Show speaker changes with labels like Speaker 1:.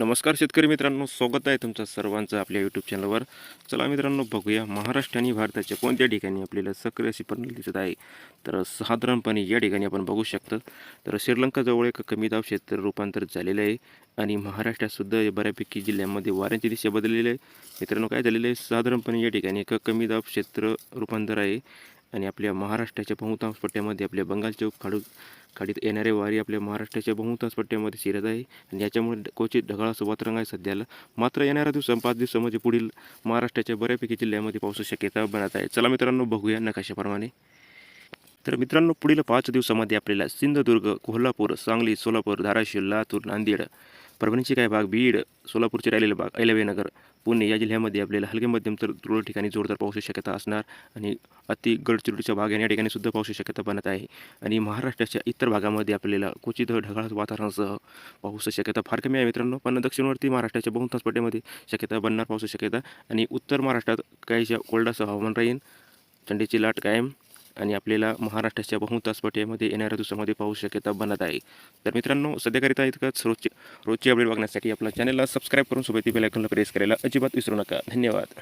Speaker 1: नमस्कार शेतकरी मित्रांनो स्वागत आहे तुमचं सर्वांचं आपल्या यूट्यूब चॅनलवर चला मित्रांनो बघूया महाराष्ट्र आणि भारताच्या कोणत्या ठिकाणी आपल्याला सक्रिय अशी प्रणाली दिसत आहे. तर साधारणपणे या ठिकाणी आपण बघू शकतो. तर श्रीलंकाजवळ एक कमी दाब क्षेत्र रूपांतर झालेलं आहे आणि महाराष्ट्रातसुद्धा बऱ्यापैकी जिल्ह्यांमध्ये वाऱ्यांची दिशा बदललेली आहे. मित्रांनो काय झालेलं आहे? साधारणपणे या ठिकाणी एक कमी दाब क्षेत्र रूपांतर आहे. आणि आपल्या महाराष्ट्राच्या बहुतांश पट्ट्यामध्ये आपल्या बंगालच्या खाडू खाडीत येणारे वारी आपल्या महाराष्ट्राच्या बहुतांश पट्ट्यामध्ये शिरत आहे. आणि याच्यामुळे क्वचित ढगाळाचं वातावरण आहे सध्याला. मात्र येणाऱ्या दिवसा पाच दिवसामध्ये पुढील महाराष्ट्राच्या बऱ्यापैकी जिल्ह्यामध्ये पावसाची शक्यता बनत आहे. चला मित्रांनो बघूया नकाशाप्रमाणे. तर मित्रांनो पुढील पाच दिवसामध्ये आपल्याला सिंधुदुर्ग कोल्हापूर सांगली सोलापूर धाराशिव लातूर नांदेड परभणीचे काही भाग बीड सोलापूरचे राहिलेले भाग ऐलवेनगर पुणे या जिल्ह्यामध्ये आपल्याला हलके मध्यम तर तुरळक ठिकाणी जोरदार पावसाची शक्यता असणार आणि अति गडचिरोलीच्या भाग या ठिकाणी सुद्धा पावसाची शक्यता बनत आहे. आणि महाराष्ट्राच्या इतर भागामध्ये आपल्याला क्वचित ढगाळ वातावरणासह पावसाची शक्यता फार कमी आहे मित्रांनो पण दक्षिणवर्ती महाराष्ट्राच्या बहुतांश पट्ट्यामध्ये शक्यता बनणार पावसाची शक्यता. आणि उत्तर महाराष्ट्रात काहीशा कोरडासह हवामान राहील थंडीची लाट कायम. आणि आपल्याला महाराष्ट्राच्या बहुतांश पट्ट्यामध्ये येणाऱ्या दिवसामध्ये पाऊस शक्यता बनत आहे. तर मित्रांनो सध्याकरिता इतकंच रोजची रोजची अपडेट बघण्यासाठी आपल्या चॅनलला सबस्क्राईब करून सोबत बेलायकनला प्रेस करायला अजिबात विसरू नका. धन्यवाद.